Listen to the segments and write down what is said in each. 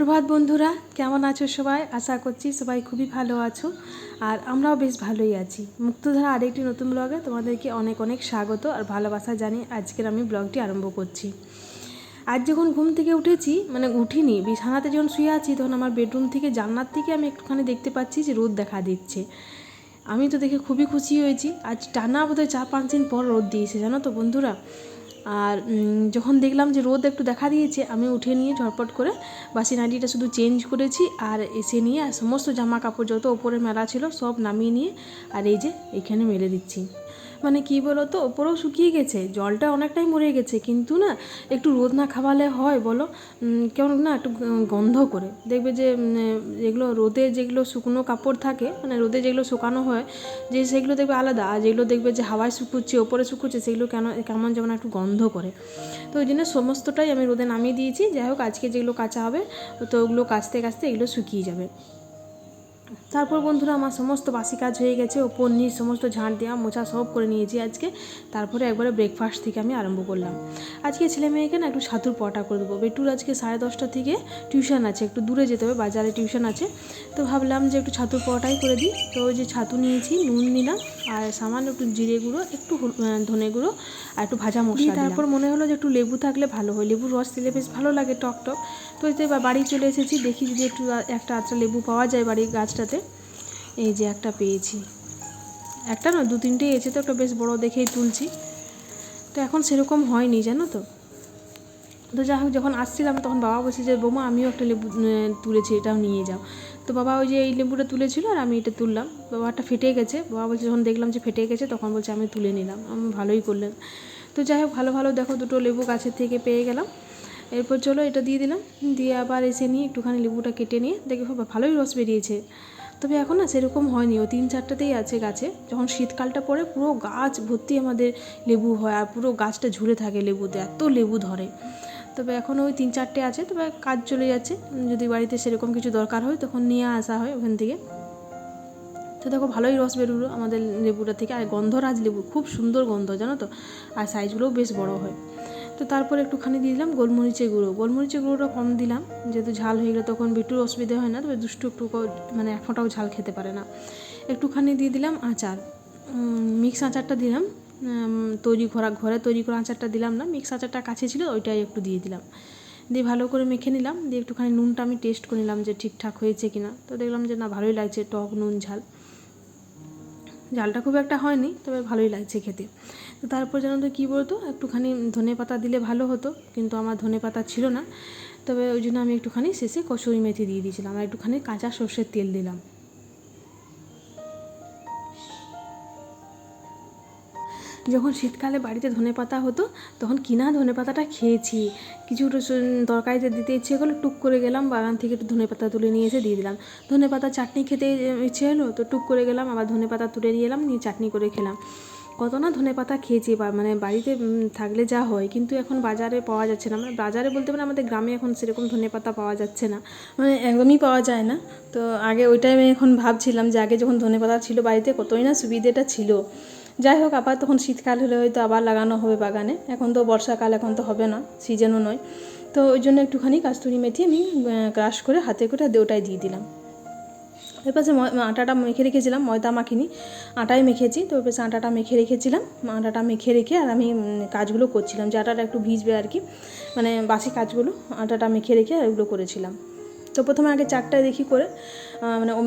সুপ্রভাত বন্ধুরা, কেমন আছো সবাই? আশা করছি সবাই খুবই ভালো আছো আর আমরাও বেশ ভালোই আছি। মুক্তধারা আরেকটি নতুন ব্লগে তোমাদেরকে অনেক অনেক স্বাগত আর ভালোবাসা জানিয়ে আজকের আমি ব্লগটি আরম্ভ করছি। আজ যখন ঘুম থেকে উঠেছি মানে উঠিনি, বিছানাতে যখন শুয়ে আছি, তখন আমার বেডরুম থেকে জানলার থেকে আমি একটুখানি দেখতে পাচ্ছি যে রোদ দেখা দিচ্ছে। আমি তো দেখে খুবই খুশি হয়েছি। আজ টানা বোধহয় চার পাঁচ দিন পর রোদ দিয়েছে, জানো তো বন্ধুরা? আর যখন দেখলাম যে রোদ একটু দেখা দিয়েছে, আমি উঠে নিয়ে ঝটপট করে বাসি নাইটিটা শুধু চেঞ্জ করেছি আর এসে নিয়ে আর সমস্ত জামা কাপড় যত ওপরে মেলা ছিল সব নামিয়ে নিয়ে আর এই যে এখানে মেলে দিচ্ছি। মানে কি বলো তো ওপরেও শুকিয়ে গেছে, জলটা অনেকটাই মরে গেছে, কিন্তু না, একটু রোদ না খাওয়ালে হয় বলো কেমন না একটু গন্ধ করে। দেখবে যে যেগুলো রোদে যেগুলো শুকনো কাপড় থাকে মানে রোদে যেগুলো শুকানো হয়, যে সেগুলো দেখবে আলাদা, আর যেগুলো দেখবে যে হাওয়ায় শুকুচ্ছে, ওপরে শুকুচ্ছে, সেগুলো কেন, কেমন যেমন একটু গন্ধ করে। তো ওই জন্য সমস্তটাই আমি রোদে নামিয়ে দিয়েছি, যাই হোক আজকে যেগুলো কাঁচা হবে, তো ওগুলো কাচতে কাচতে এগুলো শুকিয়ে যাবে। তারপর বন্ধুরা আমার সমস্ত বাসি কাজ হয়ে গেছে ওপর নিচ সমস্ত ঝাঁট দেওয়া মোছা সব করে নিয়েছি আজকে। তারপরে একবারে ব্রেকফাস্ট থেকে আমি আরম্ভ করলাম। আজকে ছেলে মেয়েকে না একটু ছাতুর পটা করে দেবো। বেটুর আজকে সাড়ে দশটা থেকে টিউশন আছে একটু দূরে যেতে হবে বাজারে টিউশন আছে। তো ভাবলাম যে একটু ছাতুর পটাই করে দিই। তো ওই যে ছাতু নিয়েছি নুন নিলাম আর সামান্য একটু জিরে গুঁড়ো একটু ধনে গুঁড়ো আর একটু ভাজা মশলা তারপর মনে হলো যে একটু লেবু থাকলে ভালো হয়। লেবুর রস দিলে বেশ ভালো লাগে টক টক। তো এই যে বা- বাড়ি চলে এসেছি দেখি যদি একটু একটা আত্রা লেবু পাওয়া যায় বাড়ির গাছটাতে এই যে একটা পেয়েছি। একটা না, দু তিনটে এসে তো একটা বেশ বড় দেখেই তুলছি। তো এখন সেরকম হয়নি, জানো তো? তো যাই হোক, যখন আসছিলাম তখন বাবা বলছে যে, বৌমা, আমিও একটা লেবু তুলেছি, এটাও নিয়ে যাও। তো বাবা ওই যে এই লেবুটা তুলেছিল আর আমি এটা তুললাম। বাবাটা ফেটে গেছে। বাবা বলছে, যখন দেখলাম যে ফেটে গেছে, তখন বলছে, আমি তুলে নিলাম। আমি ভালোই করলেন। তো যাই হোক, ভালো ভালো, দেখো, দুটো লেবু গাছের থেকে পেয়ে গেলাম। এরপর চলো এটা দিয়ে দিলাম। দিয়ে আবার এসে নিয়ে একটুখানি লেবুটা কেটে নিয়ে দেখে ভালোই রস বেরিয়েছে। তবে এখন না সেরকম হয়নি। ও তিন চারটাতেই আছে গাছে। যখন শীতকালটা পড়ে পুরো গাছ ভর্তি আমাদের লেবু হয় আর পুরো গাছটা ঝুলে থাকে লেবুতে, এত লেবু ধরে। তবে এখন ওই তিন চারটে আছে। তবে কাজ চলে যাচ্ছে। যদি বাড়িতে সেরকম কিছু দরকার হয় তখন নিয়ে আসা হয় ওখান থেকে। তো দেখো ভালোই রস বেরোলো আমাদের লেবুটা থেকে। আর গন্ধরাজ লেবু, খুব সুন্দর গন্ধ জানো তো? আর সাইজগুলোও বেশ বড় হয়। তো তারপর একটুখানি দিয়ে দিলাম গোলমরিচের গুঁড়ো। গোলমরিচের গুঁড়োটা কম দিলাম, যেহেতু ঝাল হয়ে গেলে তখন বিটুর অসুবিধা হয় না, তবে দুষ্টু একটু মানে এক ফোঁটাও ঝাল খেতে পারে না। একটুখানি দিয়ে দিলাম আচার। মিক্স আচারটা দিলাম তৈরি করা ঘরে তৈরি করা আচারটা দিলাম না, মিক্স আচারটা কাছে ছিল ওইটাই একটু দিয়ে দিলাম। দিয়ে ভালো করে মেখে নিলাম, দিয়ে একটুখানি নুনটা আমি টেস্ট করে নিলাম যে ঠিকঠাক হয়েছে কিনা। তো দেখলাম যে না ভালোই লাগছে, টক, নুন, ঝাল। ঝালটা খুব একটা হয়নি, তবে ভালোই লাগছে খেতে। তো তারপর যেন তো কী বলতো, একটুখানি ধনে পাতা দিলে ভালো হতো, কিন্তু আমার ধনে পাতা ছিল না। তবে ওই জন্য আমি একটুখানি শেষে কসুরি মেথি দিয়ে দিয়েছিলাম, আর একটুখানি কাঁচা সর্ষের তেল দিলাম। যখন শীতকালে বাড়িতে ধনে পাতা হতো, তখন কিনা ধনে পাতাটা খেয়েছি। কিছু তরকারিতে দিতে ইচ্ছে করল টুক করে গেলাম, বাগান থেকে একটু ধনে পাতা তুলে নিয়ে এসে দিয়ে দিলাম। ধনে পাতা চাটনি খেতে ইচ্ছে হলো, তো টুক করে গেলাম, আবার ধনে পাতা তুলে নিয়ে এলাম, নিয়ে চাটনি করে খেলাম। কত না ধনে পাতা খেয়েছি, বা মানে বাড়িতে থাকলে যা হয়, কিন্তু এখন বাজারে পাওয়া যাচ্ছে না। মানে বাজারে বলতে পারে আমাদের গ্রামে এখন সেরকম ধনে পাতা পাওয়া যাচ্ছে না। মানে একদমই পাওয়া যায় না। তো আগে ওইটাই আমি এখন ভাবছিলাম যে, আগে যখন ধনে পাতা ছিল বাড়িতে, কতই না সুবিধেটা ছিল। যাই হোক, আবার তখন শীতকাল হলে হয়তো আবার লাগানো হবে বাগানে। এখন তো বর্ষাকাল, এখন তো হবে না, সিজনও নয়। তো ওই জন্য একটুখানি কাস্তুরি মেথি আমি ক্রাশ করে হাতে করে ওটাই দিয়ে দিলাম। যে ময়- আটাটা মেখে রেখেছিলাম, ময়দা মাখিনি, আটাই মেখেছি। তো সে আটাটা মেখে রেখেছিলাম আটাটা মেখে রেখে আর আমি কাজগুলো করছিলাম। যে আটাটা একটু ভিজবে আর কি মানে বাসি কাজগুলো, আটাটা মেখে রেখে আর এগুলো করেছিলাম। তো প্রথমে আগে চারটা দেখি করে মানে ওম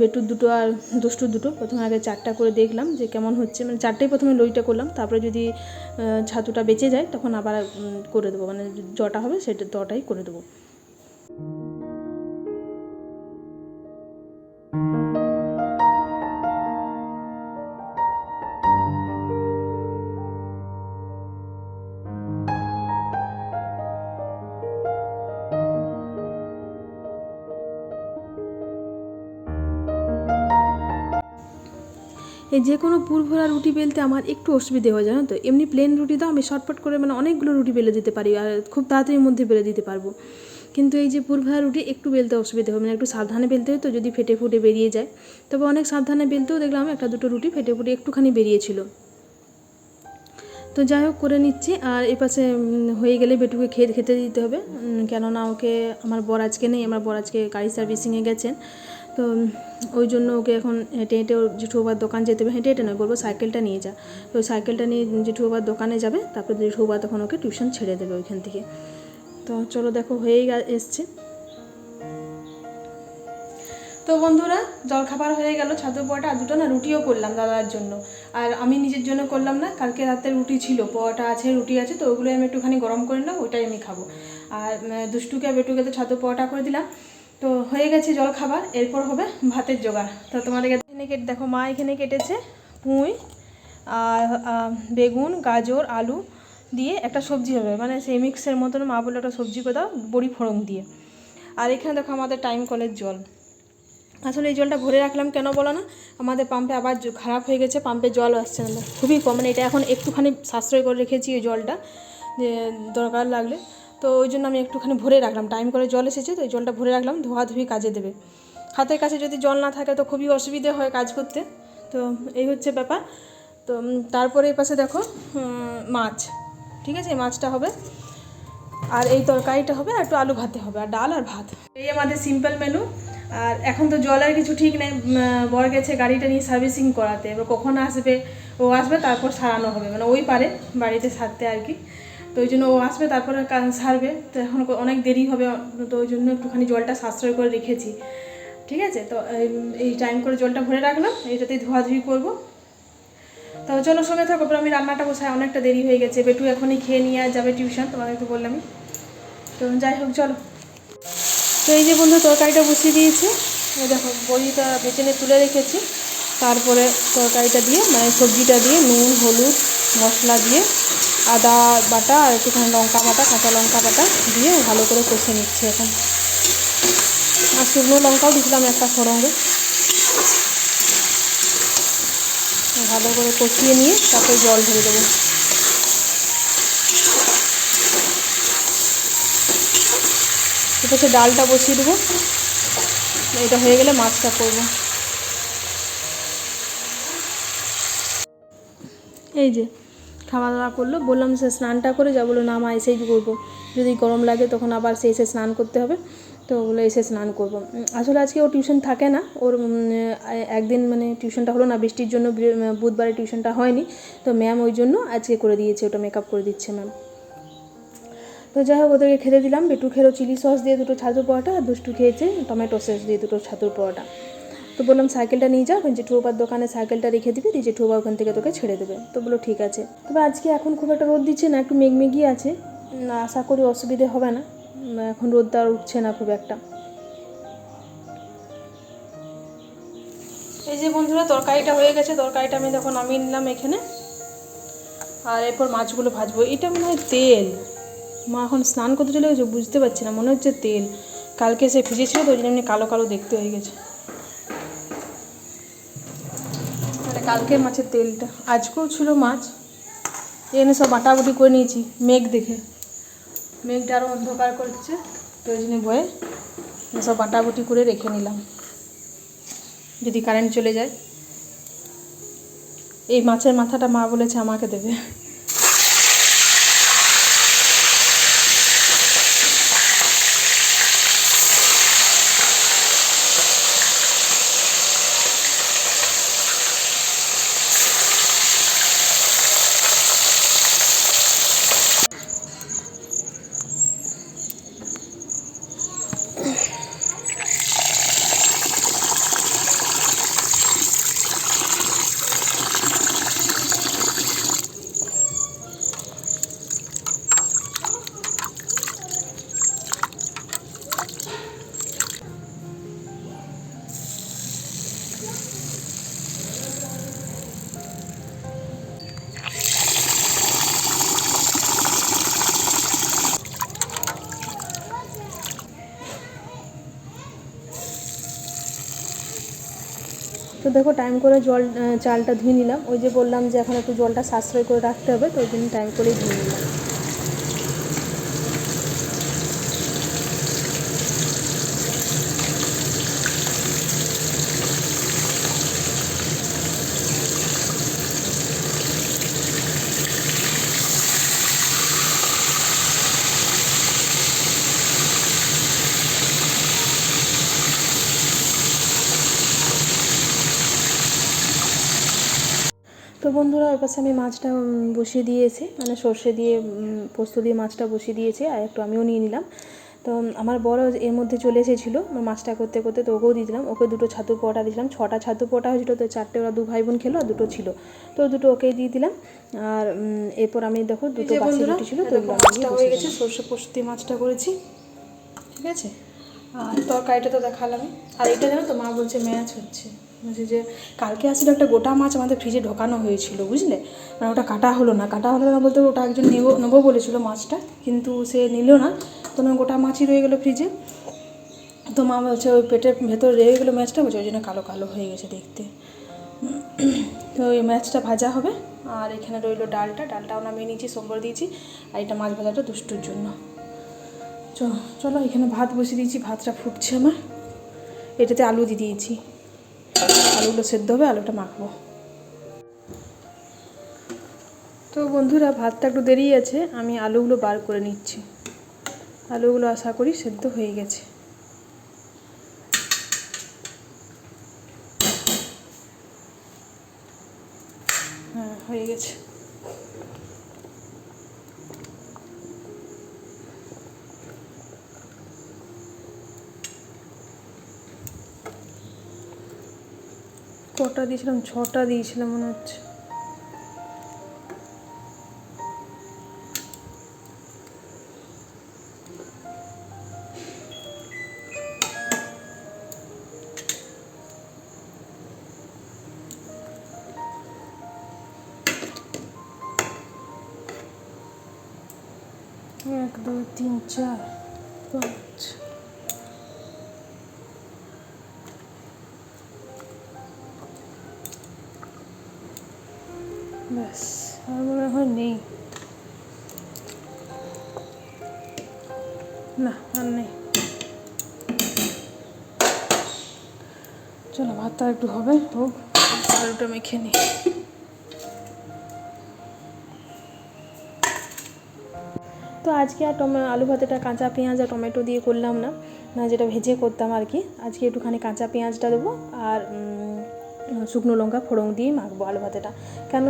বেটুর দুটো আর দুষ্টুর দুটো, প্রথমে আগে চারটা করে দেখলাম যে কেমন হচ্ছে মানে চারটেই প্রথমে লইটা করলাম, তারপরে যদি ছাতুটা বেঁচে যায় তখন আবার করে দেবো মানে জটা হবে সেটা তটাই করে দেবো। এই যে কোনো পুরভরা রুটি বেলতে আমার একটু অসুবিধে হয়, জানো তো? এমনি প্লেন রুটি দাও, আমি শর্টকাট করে মানে অনেকগুলো রুটি বেলে দিতে পারি আর খুব তাড়াতাড়ির মধ্যে বেলে দিতে পারব। কিন্তু এই যে পুরভরা রুটি একটু বেলতে অসুবিধে হয় মানে একটু সাবধানে বেলতে হয় তো, যদি ফেটে ফুটে বেরিয়ে যায়। তবে অনেক সাবধানে বেলতেও দেখলাম একটা দুটো রুটি ফেটে ফুটে একটুখানি বেরিয়েছিল। তো যাই হোক, করে নিচ্ছি আর এপাশে হয়ে গেলে বেটুকে খেয়ে খেতে দিতে হবে। কেননা ওকে, আমার বর আজকে নেই, আমার বর আজকে গাড়ি সার্ভিসিংয়ে গেছেন। তো ওই জন্য ওকে এখন হেঁটে হেঁটে ওর জেঠু বাবার দোকান যেতে হবে। হেঁটে হেঁটে নয়, বলব সাইকেলটা নিয়ে যা। তো সাইকেলটা নিয়ে জেঠু বাবার দোকানে যাবে, তারপরে জেঠু বাবা তখন ওকে টিউশন ছেড়ে দেবে ওইখান থেকে। তো চলো দেখো, হয়েই এসছে। তো বন্ধুরা জলখাবার হয়ে গেল, ছাতু পরোটা আর দুটো না রুটিও করলাম দাদার জন্য। আর আমি নিজের জন্য করলাম না, কালকে রাতে রুটি ছিল, পরোটা আছে, রুটি আছে, তো ওগুলো আমি একটুখানি গরম করে নিলাম ওইটাই আমি খাব। আর দুষ্টুকে, বেটুকে তো ছাতু পরোটা করে দিলাম। তো হয়ে গেছে জলখাবার, এরপর হবে ভাতের জোগাড়। তো তোমাদেরকে এখানে কেটে, দেখো মা এখানে কেটেছে পুঁই আর বেগুন, গাজর, আলু দিয়ে একটা সবজি হবে। মানে সেই মিক্সের মতন মা বলে একটা সবজি করে দাও, বড়ি ফোড়ন দিয়ে। আর এখানে দেখো আমাদের টাইম কলের জল। আসলে এই জলটা ভরে রাখলাম কেন বলো না? আমাদের পাম্পে আবার খারাপ হয়ে গেছে পাম্পে জল আসছে না। খুবই কম মানে এটা এখন একটুখানি সাশ্রয় করে রেখেছি এই জলটা, যে দরকার লাগলে। তো ওই জন্য আমি একটুখানি ভরে রাখলাম। টাইম করে জল এসেছে, তো এই জলটা ভরে রাখলাম ধোয়াধুয়ি কাজে দেবে। হাতের কাছে যদি জল না থাকে তো খুবই অসুবিধে হয় কাজ করতে। তো এই হচ্ছে ব্যাপার। তো তারপরে এই পাশে দেখো মাছ। ঠিক আছে? মাছটা হবে। আর এই তরকারিটা হবে আর একটু আলু ভাতে হবে, আর ডাল আর ভাত। এই আমাদের সিম্পল মেনু আর এখন তো জলের কিছু ঠিক নেই। বর গেছে গাড়িটা নিয়ে সার্ভিসিং করাতে। এবার কখন আসবে? ও আসবে, তারপর সারানো হবে। মানে ওই পারে বাড়িতে সারতে আর কি। তো ওই জন্য ও আসবে, তারপরে সারবে তো এখন অনেক দেরি হবে, তো ওই জন্য একটুখানি জলটা সাশ্রয় করে রেখেছি। ঠিক আছে? তো, এই- টাইম করে জলটা ভরে রাখলাম, এইটাতেই ধোয়াধুয়ি করব। তো চলো সঙ্গে থাকো আমি রান্নাটা বসাই, অনেকটা দেরি হয়ে গেছে। বেটু এখনই খেয়ে নিয়ে যাবে টিউশন তোমাদের তো বললামই তো যাই হোক, চলো। তো এই যে বন্ধু, তরকারিটা বসিয়ে দিয়েছি। দেখো, বড়িটা বেচেনে তুলে রেখেছি। তারপরে তরকারিটা দিয়ে মানে সবজিটা দিয়ে, নুন, হলুদ, মশলা দিয়ে আদা বাটা আর একটুখানি লঙ্কা বাটা, কাঁচা লঙ্কা বাটা দিয়ে ভালো করে কষে নিচ্ছি এখন। আর শুকনো লঙ্কাও দিয়েছিলাম একটা সরঙ্গে ভালো করে কষিয়ে নিয়ে তারপরে জল ঢেলে দেবো। এপাশে ডালটা বসিয়ে দেবো। এটা হয়ে গেলে মাছটা করব। এই যে খাওয়া দাওয়া করল, বললাম সে স্নানটা করে যা বলল, না মা, এসেই করব। যদি গরম লাগে তখন আবার সে এসে স্নান করতে হবে। তো বলে এসে স্নান করব। আসলে আজকে ও টিউশন থাকে না। ওর একদিন মানে টিউশনটা হলো না, বৃষ্টির জন্য বুধবারে টিউশনটা হয়নি। তো ম্যাম ওই জন্য আজকে করে দিয়েছে, ওটা মেকআপ করে দিচ্ছে ম্যাম। তো যাই হোক, ওদেরকে খেতে দিলাম। বেটু খেলো, চিলি সস দিয়ে দুটো ছাতুর পরোটা, আর দুষ্টু খেয়েছে টমেটো সস দিয়ে দুটো ছাতুর পরোটা। তো বললাম, সাইকেলটা নিয়ে যাও জেঠু বাবার দোকানে সাইকেলটা রেখে দিবি, দিয়ে জেঠু বাবা ওখান থেকে তোকে ছেড়ে দেবে। তো বলো ঠিক আছে। তবে আজকে এখন খুব একটা রোদ দিচ্ছে না, একটু মেঘমেঘি আছে। আশা করি অসুবিধে হবে না। এখন রোদটা উঠছে না খুব একটা। এই যে বন্ধুরা, তরকারিটা হয়ে গেছে। তরকারিটা আমি তখন নামিয়ে নিলাম এখানে। আর এরপর মাছগুলো ভাজবো। এটা মনে হয় তেল। মা এখন স্নান করতে চলে গেছে, বুঝতে পারছি না, মনে হচ্ছে তেল। কালকে সে ভিজেছিল, তো ওই জন্য কালো কালো দেখতে হয়ে গেছে মানে কালকে মাছের তেলটা। আজকেও ছিল মাছ। এনে সব বাটাবুটি করে নিয়েছি। মেঘ দেখে। মেঘটা আরও অন্ধকার করছে। প্রয়োজনে বয়ে সব বাটাবুটি করে রেখে নিলাম। যদি কারেন্ট চলে যায়। এই মাছের মাথাটা মা বলেছে আমাকে দেবে। দেখো টাইম করে জল চালটা ধুয়ে নিলাম। ওই যে বললাম যে এখন একটু জলটা সাশ্রয় করে রাখতে হবে, তো ওই জন্য টাইম করেই ধুয়ে নিলাম তো বন্ধুরা ওর পাশে আমি মাছটা বসিয়ে দিয়েছি। মানে সর্ষে দিয়ে পোস্ত দিয়ে মাছটা বসিয়ে দিয়েছি আর একটু আমিও নিয়ে নিলাম। তো আমার বড় এর মধ্যে চলে এসেছিল আমার মাছটা করতে করতে তো ওকেও দিয়ে দিলাম। ওকে দুটো ছাতু পোটা দিয়েছিলাম ছটা ছাতু পোটা হয়েছিল তো চারটে ওরা দু ভাই বোন খেলো আর দুটো ছিল। তো দুটো ওকেই দিয়ে দিলাম। আর এরপর আমি দেখো দুটো বাসি ছিল তো নিয়ে বসে গেছে সর্ষে পোস্ত দিয়ে মাছটা করেছি। ঠিক আছে? আর তরকারিটা তো দেখালাম। আর এটা জানো তো মা বলছে ম্যাচ হচ্ছে। বলছে যে কালকে আসলে একটা গোটা মাছ আমাদের ফ্রিজে ঢোকানো হয়েছিল, বুঝলে? মানে ওটা কাটা হলো না। কাটা হলো না বলতে ওটা একজন নেব নেব বলেছিল মাছটা, কিন্তু সে নিল না। তো গোটা মাছই রয়ে গেলো ফ্রিজে তো মা বলছে, ওই পেটের ভেতর রয়ে গেলো ম্যাচটা বলছে, ওই জন্য কালো কালো হয়ে গেছে দেখতে। তো এই ম্যাচটা ভাজা হবে, আর এখানে রইল ডালটা। ডালটাও নামিয়ে নিয়েছি, সোমবার দিয়েছি, আর এটা মাছ ভাজাটা দুষ্টুর জন্য। চলো, এখানে ভাত বসিয়ে দিয়েছি, ভাতটা ফুটছে আমার। এটাতে আলু দিয়ে দিয়েছি। আলুগুলো সেদ্ধ হবে, আলুটা মাখবো। তো বন্ধুরা, ভাতটা একটু দেরি আছে, আমি আলুগুলো বার করে নিচ্ছি। আলুগুলো আশা করি সেদ্ধ হয়ে গেছে। হ্যাঁ হয়ে গেছে কটা দিয়েছিলাম ছটা দিয়েছিলাম মনে হচ্ছে। এক দুই তিন চার পাঁচ। ব্যাস আর মনে হয় নেই। না, আর নেই। চলো, ভাতটা একটু হবে, হোক, আলুটা মেখে নিই। তো আজকে আর টমে, আলু ভাতেটা কাঁচা পেঁয়াজ আর টমেটো দিয়ে করলাম না না যেটা ভেজে করতাম আর কি। আজকে একটুখানি কাঁচা পেঁয়াজটা দেবো আর শুকনো লঙ্কা ফোড়ং দিয়ে মাখবো আলু ভাতেটা। কেন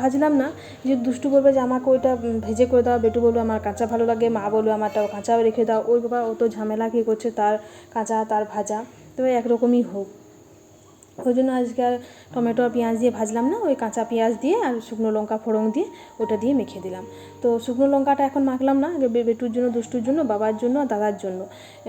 ভাজলাম না যে দুষ্টু বলবে যে আমাকে ওইটা ভেজে করে দাও, বেটু বলবে আমার কাঁচা ভালো লাগে, মা বলবে আমারটা কাঁচা রেখে দাও, ওই বাবা অত ঝামেলা কী করছে তার কাঁচা, তার ভাজা। তো একরকমই হোক। ওই জন্য আজকে আর টমেটো আর পেঁয়াজ দিয়ে ভাজলাম না, ওই কাঁচা পেঁয়াজ দিয়ে আর শুকনো লঙ্কা ফোড়ন দিয়ে ওটা দিয়ে মেখে দিলাম। তো শুকনো লঙ্কাটা এখন মাখলাম না বেটুর জন্য, দুষ্টুর জন্য, বাবার জন্য আর দাদার জন্য।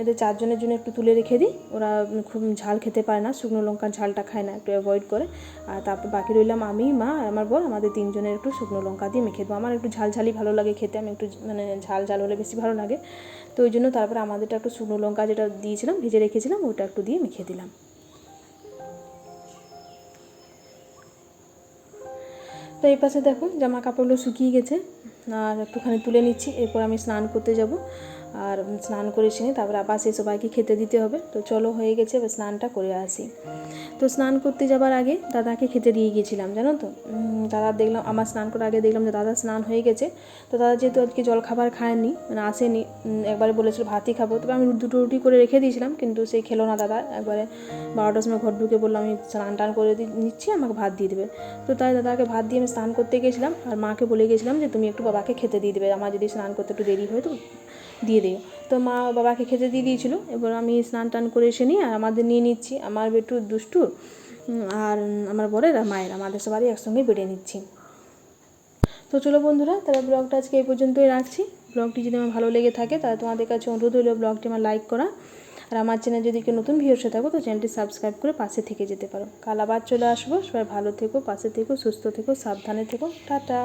এদের চারজনের জন্য একটু তুলে রেখে দিই, ওরা খুব ঝাল খেতে পারে না, শুকনো লঙ্কার ঝালটা খায় না, একটু অ্যাভয়েড করে। আর তারপর বাকি রইলাম আমি, মা আর আমার বর, আমাদের তিনজনের একটু শুকনো লঙ্কা দিয়ে মেখে দেবো। আমার একটু ঝাল ঝালই ভালো লাগে খেতে, আমি একটু মানে ঝাল ঝাল হলে বেশি ভালো লাগে। তো ওই জন্য তারপরে আমাদেরটা একটু শুকনো লঙ্কা যেটা দিয়েছিলাম, ভেজে রেখেছিলাম, ওটা একটু দিয়ে মেখে দিলাম। তো এই পাশে দেখো জামা কাপড়গুলো শুকিয়ে গেছে। আর একটুখানি তুলে নিচ্ছি, এরপর আমি স্নান করতে যাব। আর স্নান করে এসে নিয়ে তারপর আবার সেই সবাইকে খেতে দিতে হবে। তো চলো হয়ে গেছে, এবার স্নানটা করে আসি। তো স্নান করতে যাবার আগে দাদাকে খেতে দিয়ে গিয়েছিলাম, জানো তো? দাদা দেখলাম, আমার স্নান করার আগে দেখলাম যে দাদা স্নান হয়ে গেছে। তো দাদা যেহেতু আজকে জল খাবার খায়নি মানে আসেনি একবারে বলেছিল ভাতই খাব। তবে আমি দুটো রুটি করে রেখে দিয়েছিলাম, কিন্তু সেই খেলো না দাদা। একবারে বারোটার সময় ঘর ঢুকে বলল, আমি স্নান টান করে নিচ্ছি, আমাকে ভাত দিয়ে দেবে। তো তাই দাদাকে ভাত দিয়ে আমি স্নান করতে গেছিলাম, আর মাকে বলে গেছিলাম যে, তুমি একটু বাবাকে খেতে দিয়ে দেবে। আমার যদি স্নান করতে একটু দেরি হয় তো, দিয়ে দিও। তো মা বাবাকে খেতে দিয়ে দিয়েছিল। এবার আমি স্নান টান করে এসে নিই আর আমাদের নিয়ে নিচ্ছি। আমার বেটু দুষ্টু আর আমার বরের আর মায়ের। আমাদের সবারই একসঙ্গে বেড়ে নিচ্ছি। তো চলো বন্ধুরা, তাহলে ব্লগটা আজকে এই পর্যন্তই রাখছি। ব্লগটি যদি আমার ভালো লেগে থাকে, তাহলে তোমাদের কাছে অনুরোধ হলো ব্লগটি আমার লাইক করা। আর আমার চ্যানেল যদি কেউ নতুন ভিউর্সে থাকো, তো চ্যানেলটি সাবস্ক্রাইব করে পাশে থেকে যেতে পারো। কাল আবার চলে আসব। সবাই ভালো থেকো, পাশে থেকো, সুস্থ থেকো, সাবধানে থেকো। টাটা।